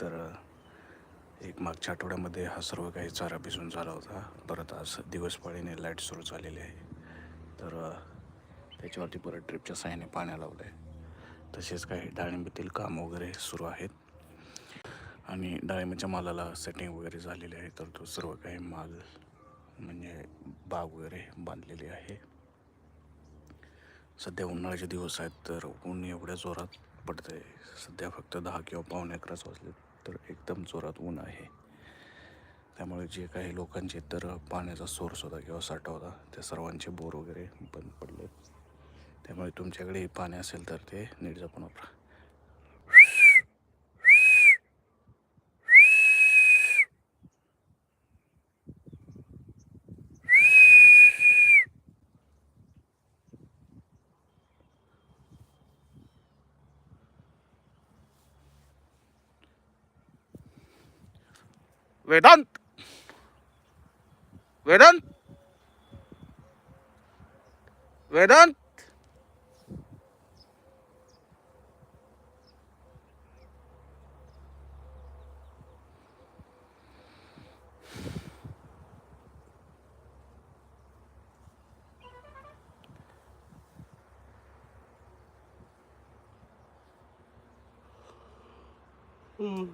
तर एक मागच्या आठवड्यामध्ये हा सर्व काही चारा भिजून झाला होता. परत आज दिवसपाळीने लाइट सुरू झालेली आहे. तर त्याच्यावरती परत ट्रिपच्या साह्याने पाण्या लावलं आहे तसेच काही डाळिंबातील काम वगैरे सुरू आहेत. आणि डाळिंबाच्या मालाला सेटिंग वगैरे झालेली आहे. तर तो सर्व काही माल म्हणजे बाग वगैरे बांधलेली आहे. सध्या उन्हाळ्याचे दिवस आहेत तर ऊन एवढ्या जोरात पडतं आहे सध्या फक्त दहा किंवा पावणे अकराच वाजले तर एकदम जोरात ऊन आहे. त्यामुळे जे काही लोकांचे तर पाण्याचा सोर्स होता किंवा साठा होता त्या सर्वांचे बोर वगैरे बंद पडले. त्यामुळे तुमच्याकडे पाणी असेल तर ते नीट जपून वापरा. वेदांत वेदांत वेदांत मी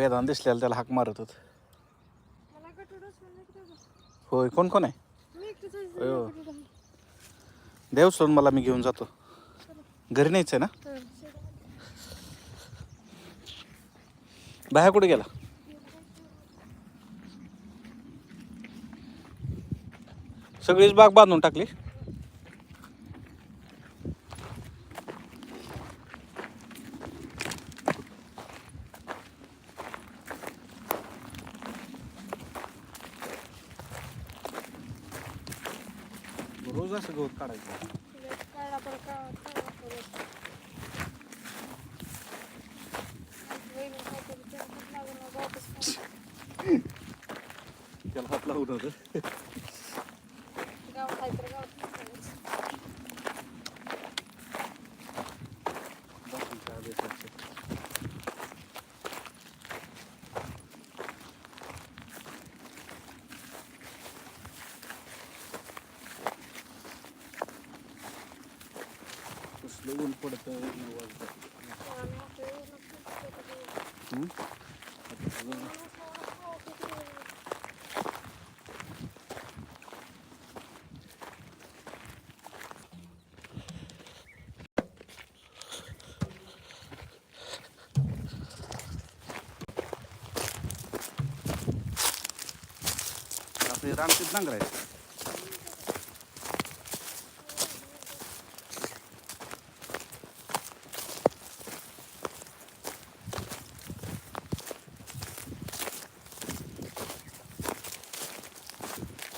वेदांत दिसलेला त्याला हाक मारत होत. होय कोण कोण आहे. देव सोडून मला मी घेऊन जातो. घरी न्यायचं आहे ना तर बाहेर कुठे गेला? सगळीच बाग बांधून टाकली रोज असं गवत काढायचं काढा बरं का काढा बरं. आमची वहिनी काय करते, हात लागून मग वापस काढते. त्याला हात होतं. कसलं ऊन पडतं आम्ही आपल्या एवढं नसतं. हम्म? आम्ही असं- असं- असं- आपले रामतीत नांगरायचं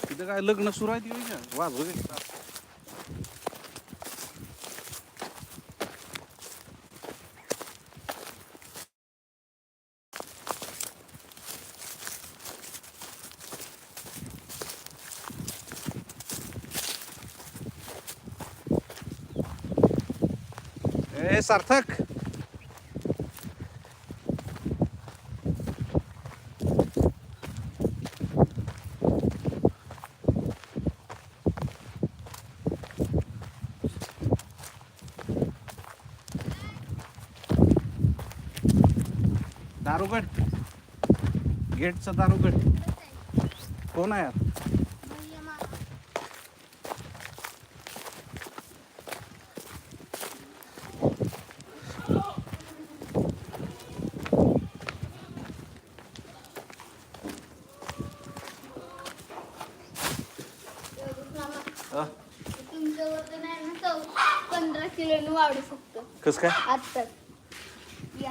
तिथं काय लग्न सुरू आहे ती वाजव Eh, ए सार्थक दारुगड? गेटचा दारुगड. कोण आहे वजन आहे ना चौ पंधरा किलोने वाढू शकतो. कस काय? आत्ताच या.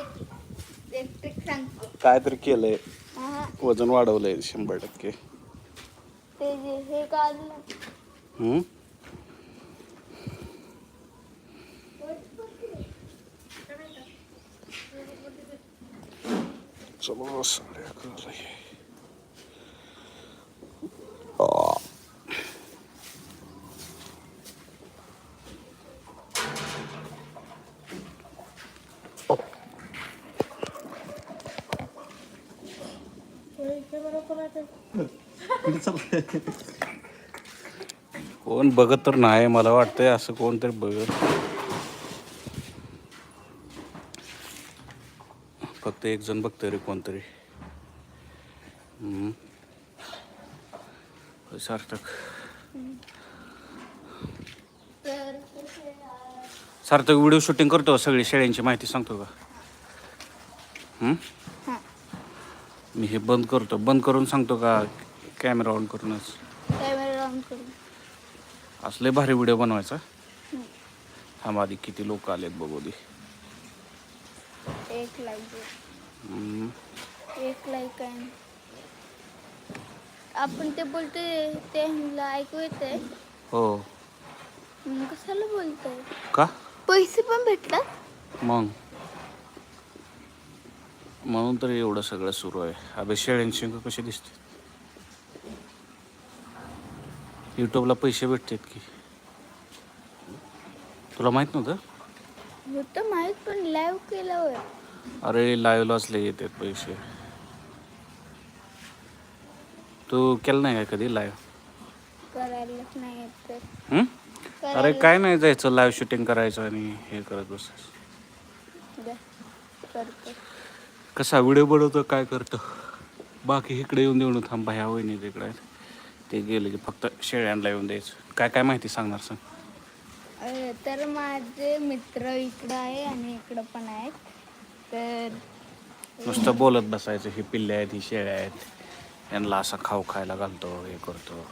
एक- एक ट्रिक सांगतो. काहीतरी केलंय. हा, वजन वाढवलंय शंभर टक्के. ते जे हे काढलं हम्म? चलो साडे झाले. कोण बघत तर नाही मला वाटतंय असं कोणतरी बघत. फक्त एक जण बघतोय रे कोणतरी. सार्थक. सार्थक व्हिडिओ शूटिंग करतो सगळी शेळ्यांची माहिती सांगतो का? हम्म? मी हे बंद करतो. बंद करून सांगतो का? कॅमेरा ऑन करूनच. कॅमेरा ऑन करून. असले भारी व्हिडिओ बनवायचा. थांब आधी किती लोक आलेत बघू दे. एक लाईक हम्म. एक लाईक आहे आपण ते बोलतोय ते ह्यांना ऐकू येतंय? हो. मग कशाला बोलतोय? का? पैसे पण भेटतात? मग? म्हणून तर एवढं सगळं सुरू आहे. अबे शेळ्यांची कशी दिसते युट्यूबला पैसे भेटतात की? तुला माहीत नव्हतं? होतं माहीत पण लाईव्ह केलं अरे लाईव्हलाच लय येतात पैसे. तू केलं नाही का कधी लाईव्ह अरे काय नाही जायचं लाईव्ह शूटिंग करायचं आणि हे करत बसायचं. करतो. कसा व्हिडिओ बनवतो काय करतो? बाकी इकडे येऊन देऊन थांबा ह्या वहिनी तिकडे. आहेत. ते गेले की फक्त शेळ्यांना येऊन द्यायचं. काय काय माहिती सांगणार सांग. अं, तर माझे मित्र इकडं आहे आणि इकडं पण आहेत. तर नुसतं बोलत बसायचं ही पिल्ले आहेत ही शेळ्या आहेत. यांना असा खाऊ खायला घालतो हे करतो.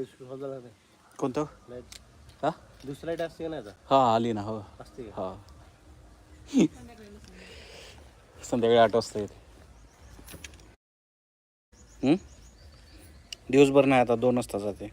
इश्यू हो झाला नाही कोणतं? हा? दुसरी लाइट असते हा आली ना हो. असते हा. संध्याकाळी आठ वाजता येते? दिवसभर नाही आता दोन वाजता जाते.